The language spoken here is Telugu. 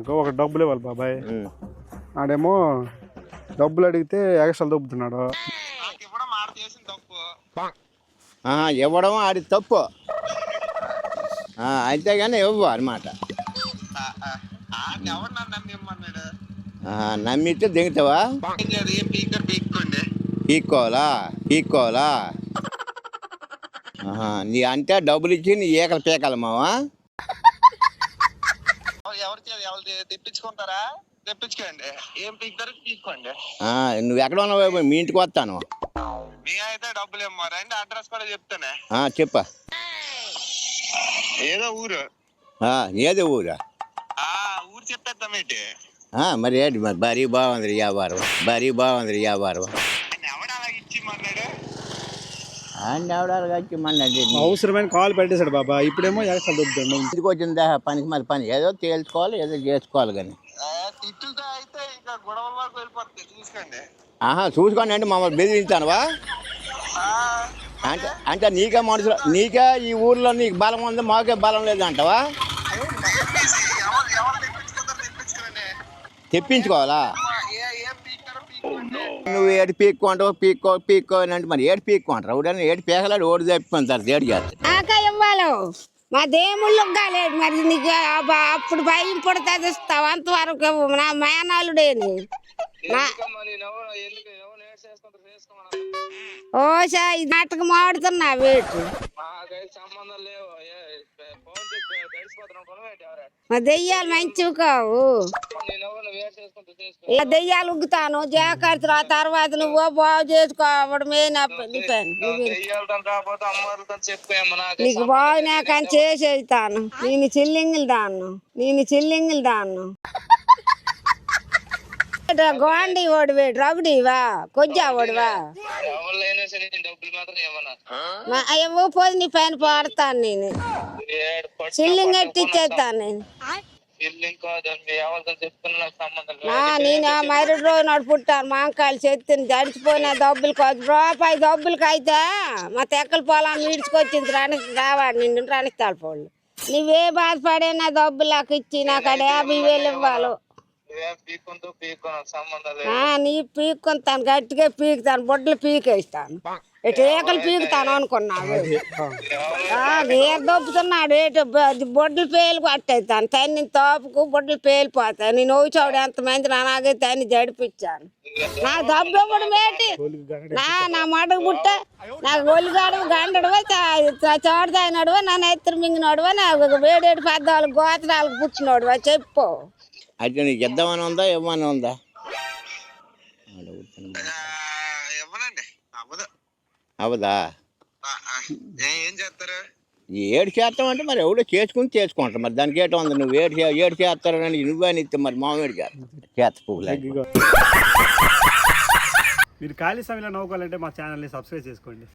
నాకు ఒక డబ్బులు ఇవ్వాలి బాబాయ్. ఆడేమో డబ్బులు అడిగితే ఎగస్ట్రాలు దొబ్బుతున్నాడు. ఆ, ఇవ్వడం ఆడి తప్పు. కానీ ఇవ్వు అనమాట నమ్మితే దిగుతావా? పీక్కోవాలా? పీక్కోవాలా? నీ అంటే డబ్బులు ఇచ్చి నీ ఏకలు పీకాలి మావా? ఎవరు తెప్పించుకుంటారా? తెప్పించుకోండి. ఏం పీకుతారో ఆ, నువ్వు ఎక్కడ ఉన్నావు మీ ఇంటికి వస్తాను. మీ అయితే డబ్బులు ఏమో రండి అడ్రస్ కూడా చెప్తానే. ఆ, చెప్పా. ఏదో ఊరు. ఆ, ఏది ఊరా? ఆ ఊరు చెప్పేద్దామేంటి ఆ, మరి ఏంటి? మరి భారీ బాగుంది వ్యాపారం. భారీ బాగుంది వ్యాపారం. అవసరమైన కాల్ పెట్టేశాడు బాబా. ఇప్పుడేమో ఎగస్ట్రాలు దొబ్బుతాడు. ఇంటికి వచ్చిందా పనికి మరి పని ఏదో తేల్చుకోవాలి ఏదో చేసుకోవాలి కానీ. ఆహా చూసుకోండి అంటే మమ్మల్ని బెదిరించానువా? ఆ, అంటే అంటే నీకే మనుషులు నీకే ఈ ఊర్లో నీకు బలం ఉంది మాకే బలం లేదు అంటావా? తెప్పించుకోవాలా? నువ్వు ఏడు పీక్కుంటావు పీక్కో పీక్కో అని అంటే మరి ఏడు పీక్కుంటారు? ఒకటని ఏడు పీకలాడు ఓడి తెప్పిస్తారు ఏడు చేస్తారు మా దేవుళ్ళు కాలేదు మరి నీకు అబ్బా అప్పుడు భయం పుడతా ఇస్తావు అంతవరకు. నా మేనాలుడేని ఓషా ఈ నాటకం ఆడుతున్నా వేటు సంబంధం లేవు. మా దెయ్యాలు మంచివి కావు. ఇక దెయ్యాలు ఉగ్గుతాను జాగ్రత్త ఆ తర్వాత నువ్వు బాగు చేసుకోవడమే నా నాకు నీకు బాగున్నా కానీ చేసేస్తాను. నేను చిల్లింగులు దాన్ను. నేను చిల్లింగులు దాన్ను. గోండి ఓడివేడు రగుడివా కొజ్జా ఓడివా? అయ్యో పోదు నీ పైన పాడతాను నేను. ఏడు పట్టు చిల్లింగ్ ఎట్టిచ్చేస్తాను నేను? నేను మరుడు రోజు నాడు పుట్టాను మాంకాయలు చెత్తిని దడిచిపోయిన డబ్బులు కాదు రూపాయి డబ్బులకి అయితే మా తెక్కల పొలాన్ని ఈడ్చుకొచ్చింది రాని రావాడు నిన్ను రాణిస్తాడు పోళ్ళు నువ్వే బాధపడే నా డబ్బులు నాకు ఇచ్చి నాకు అక్కడ యాభై వేలు ఇవ్వాలి. నీ పీక్కుంటాను గట్టిగా పీకుతాను బొడ్లు పీకేస్తాను. ఇటు ఏకలు పీకుతాను అనుకున్నావు ఆ, గీర దొబ్బుతున్నాడు. ఏటు బొడ్లు పేలు పట్టేస్తాను తన్ని తోపుకు బొడ్లు పేలిపోతాయి. నేను ఓచోడు ఎంతమంది నాగే తన్ని జడిపించాను. నా దబ్బు ఇవ్వడం ఏంటి నా నా మడకు పుట్ట. నాకు ఒలిగాడు గండడువా చోడదాయినడువా నన్ను ఎత్తురు మింగినోడువా నాకు వేడేడు పెద్దవాళ్ళు గోత్రాలకు పుట్టినోడువా. చెప్పు. అయితే నీకు ఇద్దామని ఉందా ఇవ్వమని ఉందా? అవ్వదు. అవదా. ఏ- చేస్తారు? ఈ ఏడు చేస్తాం అంటే మరి ఎవడో చేసుకుని చేసుకుంటారు మరి దానికి ఏటో ఉంది. నువ్వు ఏడు ఏడు చేస్తారని నువ్వే నిత్యం మరి చేస్తా చేత పువ్వులు. మీరు ఖాళీ సమయంలో నవ్వుకోవాలంటే మా ఛానల్ని సబ్స్క్రైబ్ చేసుకోండి.